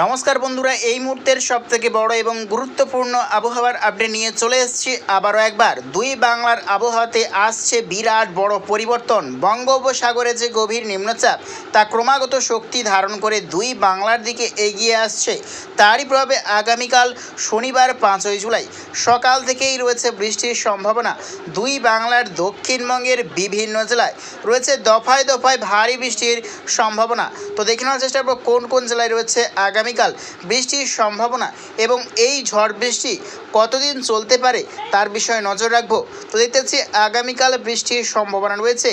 নমস্কার বন্ধুরা, এই মুহূর্তের সব থেকে বড় এবং গুরুত্বপূর্ণ আবহাওয়ার আপডেট নিয়ে চলে এসেছি আবারও একবার। দুই বাংলার আবহাওয়াতে আসছে বিরাট বড় পরিবর্তন। বঙ্গোপসাগরে যে গভীর নিম্নচাপ, তা ক্রমাগত শক্তি ধারণ করে দুই বাংলার দিকে এগিয়ে আসছে। তারই প্রভাবে আগামীকাল শনিবার পাঁচই জুলাই, সকাল থেকেই রয়েছে বৃষ্টির সম্ভাবনা। দুই বাংলার দক্ষিণবঙ্গের বিভিন্ন জেলায় রয়েছে দফায় দফায় ভারী বৃষ্টির সম্ভাবনা। তো দেখে নেওয়ার চেষ্টা করব কোন কোন জেলায় রয়েছে আগামীকাল বৃষ্টির সম্ভাবনা এবং এই ঝড় বৃষ্টি কতদিন চলতে পারে তার বিষয়ে নজর রাখব। তো দেখতে পাচ্ছি, আগামীকাল বৃষ্টির সম্ভাবনা রয়েছে।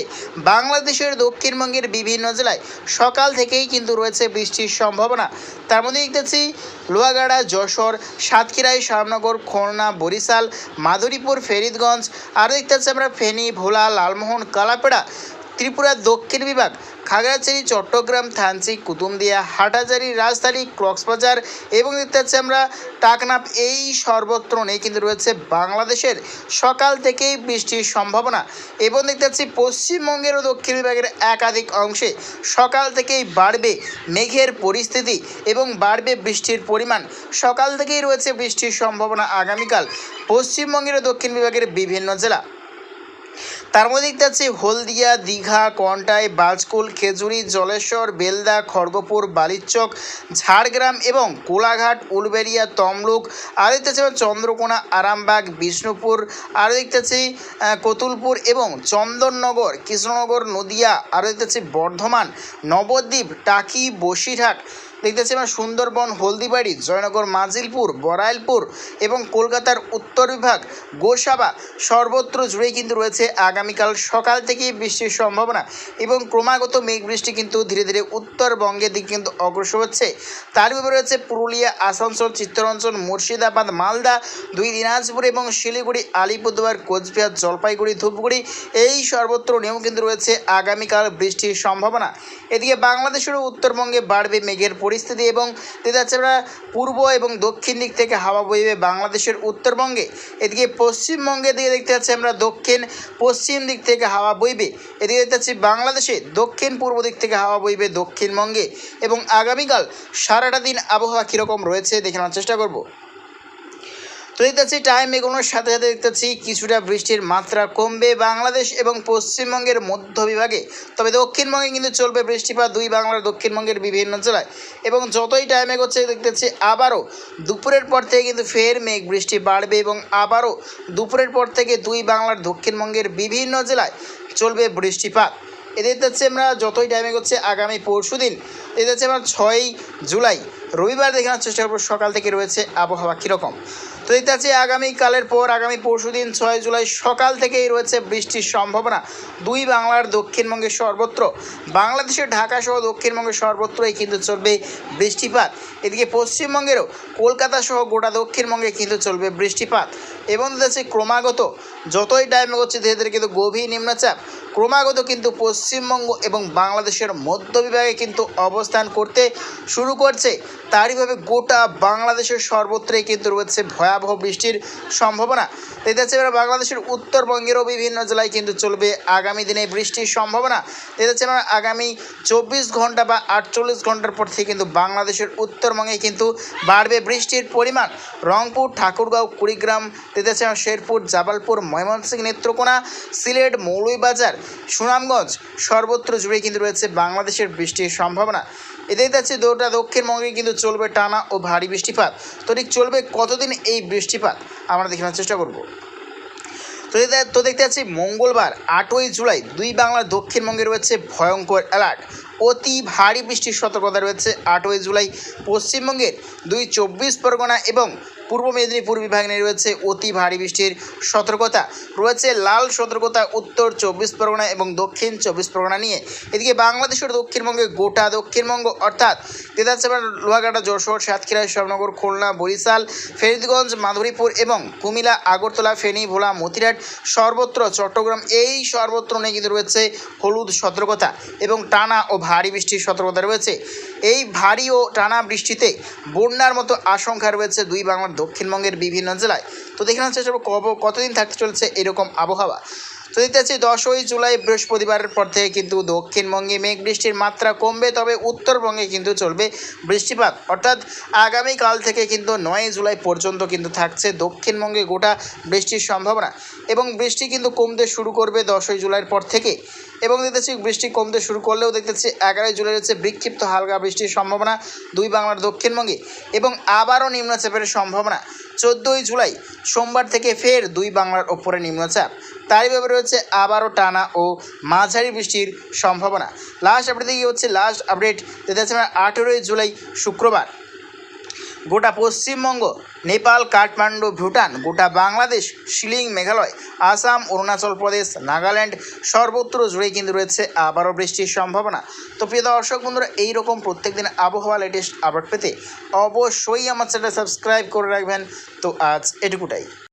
বাংলাদেশের দক্ষিণবঙ্গের বিভিন্ন জেলায় সকাল থেকেই কিন্তু রয়েছে বৃষ্টির সম্ভাবনা। তার মধ্যে দেখতে পাচ্ছি, লোহাগাড়া, যশোর সাতক্ষীরাই শ্যামনগর খুলনা, বরিশাল, মাধুরীপুর, ফেরিদগঞ্জ, আরও দেখতে পাচ্ছি আমরা ফেনী, ভোলা, লালমোহন, কালাপেড়া ত্রিপুরার দক্ষিণ বিভাগ খাগড়াছড়ি, চট্টগ্রাম, থানচি, কুতুমদিয়া, হাটাজারি, রাজধানী, কক্সবাজার এবং দেখতে পাচ্ছি আমরা টাকনাপ এই সর্বত্র নেই, কিন্তু রয়েছে বাংলাদেশের সকাল থেকেই বৃষ্টির সম্ভাবনা। এবং দেখতে পাচ্ছি পশ্চিমবঙ্গের ও দক্ষিণ বিভাগের একাধিক অংশে সকাল থেকেই বাড়বে মেঘের পরিস্থিতি এবং বাড়বে বৃষ্টির পরিমাণ। সকাল থেকেই রয়েছে বৃষ্টির সম্ভাবনা আগামীকাল। পশ্চিমবঙ্গের ও দক্ষিণ বিভাগের বিভিন্ন জেলা। তার মধ্যে দেখতে পাচ্ছি হলদিয়া, দীঘা, কন্টাই, বাজকুল, খেজুরি, জলেশ্বর, বেলদা, খড়গপুর, বালিচক, ঝাড়গ্রাম এবং কোলাঘাট, উলবেড়িয়া, তমলুক। আরও দেখতে পাচ্ছি চন্দ্রকোনা, আরামবাগ, বিষ্ণুপুর। আরও দেখতে পাচ্ছি কতুলপুর এবং চন্দননগর, কৃষ্ণনগর, নদিয়া। আরও দেখতে পাচ্ছি বর্ধমান, নবদ্বীপ, টাকি, বসিরহাট। দেখতে পাচ্ছি আমরা সুন্দরবন, হলদিবাড়ি, জয়নগর, মাজিলপুর বরাইলপুর এবং কলকাতার উত্তর বিভাগ, গোসাবা সর্বত্র জুড়েই কিন্তু রয়েছে আগামীকাল সকাল থেকেই বৃষ্টির সম্ভাবনা এবং ক্রমাগত মেঘ বৃষ্টি কিন্তু ধীরে ধীরে উত্তরবঙ্গের দিকে কিন্তু অগ্রসর হচ্ছে। তার উপরে রয়েছে পুরুলিয়া, আসানসোল, চিত্তরঞ্জন, মুর্শিদাবাদ, মালদা, দুই দিনাজপুর এবং শিলিগুড়ি, আলিপুরদুয়ার, কোচবিহার, জলপাইগুড়ি, ধূপগুড়ি এই সর্বত্র নিয়েও কিন্তু রয়েছে আগামীকাল বৃষ্টির সম্ভাবনা। এদিকে বাংলাদেশেরও উত্তরবঙ্গে বাড়বে মেঘের পরিস্থিতি এবং আমরা পূর্ব এবং দক্ষিণ দিক থেকে হাওয়া বইবে বাংলাদেশের উত্তরবঙ্গে। এদিকে পশ্চিমবঙ্গের দিকে দেখতে পাচ্ছি আমরা দক্ষিণ, পশ্চিম দিক থেকে হাওয়া বইবে। এদিকে দেখতে পাচ্ছি বাংলাদেশে দক্ষিণ পূর্ব দিক থেকে হাওয়া বইবে দক্ষিণবঙ্গে এবং আগামীকাল সারাটা দিন আবহাওয়া কীরকম রয়েছে দেখে নেওয়ার চেষ্টা করব। তো দেখতে পাচ্ছি টাইম এগোনোর সাথে সাথে দেখতে পাচ্ছি কিছুটা বৃষ্টির মাত্রা কমবে বাংলাদেশ এবং পশ্চিমবঙ্গের মধ্য বিভাগে। তবে দক্ষিণবঙ্গে কিন্তু চলবে বৃষ্টিপাত, দুই বাংলার দক্ষিণবঙ্গের বিভিন্ন জেলায়। এবং যতই টাইম এগোচ্ছে দেখতে পাচ্ছি আবারও দুপুরের পর থেকে কিন্তু ফের মেঘ বৃষ্টি বাড়বে এবং আবারও দুপুরের পর থেকে দুই বাংলার দক্ষিণবঙ্গের বিভিন্ন জেলায় চলবে বৃষ্টিপাত। এদের হচ্ছে আমরা যতই টাইম এগোচ্ছে, আগামী পরশু দিন এদের হচ্ছে আমরা ছয়ই জুলাই, রবিবার দেখানোর চেষ্টা করব সকাল থেকে রয়েছে আবহাওয়া কীরকম। তো দেখতে পাচ্ছি আগামীকালের পর, আগামী পরশু দিন ছয় জুলাই সকাল থেকেই রয়েছে বৃষ্টির সম্ভাবনা। দুই বাংলার দক্ষিণবঙ্গের সর্বত্র। বাংলাদেশের ঢাকা সহ দক্ষিণবঙ্গের সর্বত্রই কিন্তু চলবে বৃষ্টিপাত। এদিকে পশ্চিমবঙ্গেরও কলকাতা সহ গোটা দক্ষিণবঙ্গে কিন্তু চলবে বৃষ্টিপাত। এবং দেখছি ক্রমাগত যতই টাইম এগোচ্ছে ধীরে ধীরে কিন্তু গভীর নিম্নচাপ ক্রমাগত কিন্তু পশ্চিমবঙ্গ এবং বাংলাদেশের মধ্য বিভাগে কিন্তু অবস্থান করতে শুরু করছে। তারইভাবে গোটা বাংলাদেশের সর্বত্রই কিন্তু রয়েছে ভয়াবহ বৃষ্টির সম্ভাবনা। দেখতে পাচ্ছি আমরা বাংলাদেশের উত্তরবঙ্গেরও বিভিন্ন জেলায় কিন্তু চলবে আগামী দিনে বৃষ্টির সম্ভাবনা। দেখতে পাচ্ছি আমরা আগামী চব্বিশ ঘণ্টা বা আটচল্লিশ ঘণ্টার পর থেকে কিন্তু বাংলাদেশের উত্তরবঙ্গে কিন্তু বাড়বে বৃষ্টির পরিমাণ। রংপুর, ঠাকুরগাঁও, কুড়িগ্রাম দেখতে পাচ্ছি শেরপুর, জাবালপুর ময়মনসিংহ নেত্রকোনা, সিলেট, মৌলভীবাজার, সুনামগঞ্জ সর্বত্র জুড়ে কিন্তু রয়েছে বাংলাদেশের বৃষ্টির সম্ভাবনা। এদের যাচ্ছে গোটা দক্ষিণবঙ্গে কিন্তু চলবে টানা ও ভারী বৃষ্টিপাত। তো ঠিক চলবে কতদিন এই বৃষ্টিপাত? আমরা দেখানোর চেষ্টা করব। তো তো দেখতে পাচ্ছি মঙ্গলবার, আটই জুলাই, দুই বাংলার দক্ষিণবঙ্গে রয়েছে ভয়ঙ্কর অ্যালার্ট। অতি ভারী বৃষ্টির সতর্কতা রয়েছে আটই জুলাই পশ্চিমবঙ্গের। দুই চব্বিশ পরগনা এবং পূর্ব মেদিনীপুর বিভাগ রয়েছে অতি ভারী বৃষ্টির সতর্কতা। রয়েছে লাল সতর্কতা, উত্তর চব্বিশ পরগনা এবং দক্ষিণ চব্বিশ পরগনা নিয়ে। এদিকে বাংলাদেশের দক্ষিণবঙ্গে গোটা দক্ষিণবঙ্গ, অর্থাৎ তেতাচ্ছাপাড়া লোহাগাটা যশোর, সাতক্ষীরা, শ্যামনগর, খুলনা, বরিশাল, ফেরিদগঞ্জ, মাধুরীপুর এবং কুমিলা আগরতলা, ফেনী, ভোলা মতিরাট সর্বত্র, চট্টগ্রাম, এই সর্বত্র নিয়ে কিন্তু রয়েছে হলুদ সতর্কতা এবং টানা ও ভারী বৃষ্টির সতর্কতা রয়েছে। এই ভারী ও টানা বৃষ্টিতে বন্যার মতো আশঙ্কা রয়েছে দুই বাংলার দক্ষিণবঙ্গের বিভিন্ন জেলায়। তো দেখে নেওয়ার চেষ্টা কতদিন থাকতে চলেছে এরকম আবহাওয়া? তো দেখতে পাচ্ছি দশই জুলাই বৃহস্পতিবারের পর থেকে কিন্তু দক্ষিণবঙ্গে মেঘ বৃষ্টির মাত্রা কমবে, তবে উত্তরবঙ্গে কিন্তু চলবে বৃষ্টিপাত। অর্থাৎ আগামীকাল থেকে কিন্তু নয় জুলাই পর্যন্ত কিন্তু থাকছে দক্ষিণবঙ্গে গোটা বৃষ্টির সম্ভাবনা এবং বৃষ্টি কিন্তু কমতে শুরু করবে দশই জুলাইয়ের পর থেকে। এবং দেখতেছি বৃষ্টি কমতে শুরু করলেও দেখতেছি এগারোই জুলাই হচ্ছে বিক্ষিপ্ত হালকা বৃষ্টির সম্ভাবনা দুই বাংলার দক্ষিণবঙ্গে এবং আবারও নিম্নচাপের সম্ভাবনা। চোদ্দোই জুলাই সোমবার থেকে ফের দুই বাংলার ওপরে নিম্নচাপ। তারই ব্যাপারে হচ্ছে আবারও টানা ও মাঝারি বৃষ্টির সম্ভাবনা। লাস্ট আপডেট দিকে হচ্ছে লাস্ট আপডেট যেটা হচ্ছে আঠেরোই জুলাই শুক্রবার। গোটা পশ্চিমবঙ্গ, নেপাল, কাঠমান্ডু, ভুটান, গোটা বাংলাদেশ, শিলিং, মেঘালয়, আসাম, অরুণাচল প্রদেশ, নাগাল্যান্ড সর্বত্র জুড়েই কিন্তু রয়েছে আবারও বৃষ্টির সম্ভাবনা। তো প্রিয় দর্শক বন্ধুরা, এইরকম প্রত্যেকদিন আবহাওয়া লেটেস্ট আপডেট পেতে অবশ্যই আমার চ্যানেল সাবস্ক্রাইব করে রাখবেন। তো আজ এটুকুটাই।